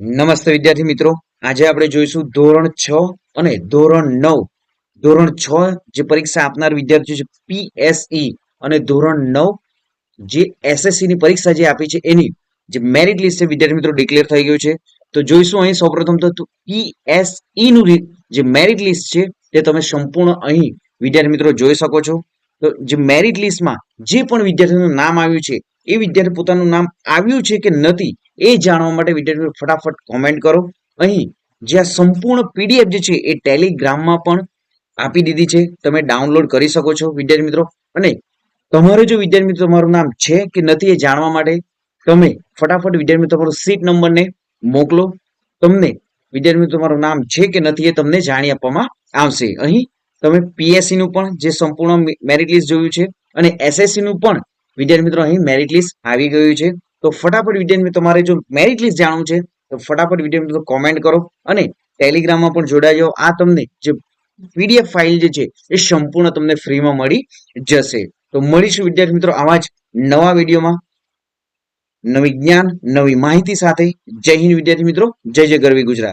નમસ્તે વિદ્યાર્થી મિત્રો. આજે આપણે જોઈશું ધોરણ છ અને ધોરણ નવ. ધોરણ છ જે પરીક્ષા આપનાર વિદ્યાર્થીઓ છે પીએસઈ અને ધોરણ નવ જે એસએસસી ની પરીક્ષા જે આપી છે, એની જે મેરિટ લિસ્ટ છે, વિદ્યાર્થી મિત્રો ડિક્લેર થઈ ગયું છે. તો જોઈશું અહીં સૌપ્રથમ તો પીએસઈ નું જે મેરિટ લિસ્ટ છે, તે તમે સંપૂર્ણ અહીં વિદ્યાર્થી મિત્રો જોઈ શકો છો. તો જે મેરિટ લિસ્ટમાં જે પણ વિદ્યાર્થીનું નામ આવ્યું છે, એ વિદ્યાર્થી પોતાનું નામ આવ્યું છે કે નથી, એ જાણવા માટે વિદ્યાર્થીઓ ફટાફટ કોમેન્ટ કરો. અહીં જે આ સંપૂર્ણ પીડીએફ જે છે, એ ટેલિગ્રામમાં પણ આપી દીધી છે. તમે ડાઉનલોડ કરી શકો છો, વિદ્યાર્થી મિત્રો. અને તમારે જો વિદ્યાર્થી મિત્રો તમારું નામ છે કે નથી એ જાણવા માટે, તમે ફટાફટ વિદ્યાર્થી મિત્રો તમારો સીટ નંબરને મોકલો. તમને વિદ્યાર્થી મિત્રો તમારું નામ છે કે નથી એ તમને જાણી આપવામાં આવશે. અહીં તમે પીએસસી નું પણ જે સંપૂર્ણ મેરિટ લિસ્ટ જોયું છે અને એસએસસી નું પણ, વિદ્યાર્થી મિત્રો, અહીં મેરિટ લિસ્ટ આવી ગયું છે. તો ફટાફટ વિદ્યાર્થી તમારે જો મેરિટ લિસ્ટ જાણવું છે, તો ફટાફટ વિદ્યાર્થી મિત્રો કોમેન્ટ કરો અને ટેલિગ્રામમાં પણ જોડાઈ આ તમને જે પીડીએફ ફાઇલ જે છે, એ સંપૂર્ણ તમને ફ્રીમાં મળી જશે. તો મળીશું વિદ્યાર્થી મિત્રો, આવા જ નવા વિડીયોમાં નવી જ્ઞાન, નવી માહિતી સાથે. જય હિન્દ વિદ્યાર્થી મિત્રો, જય જય ગરવી ગુજરાત.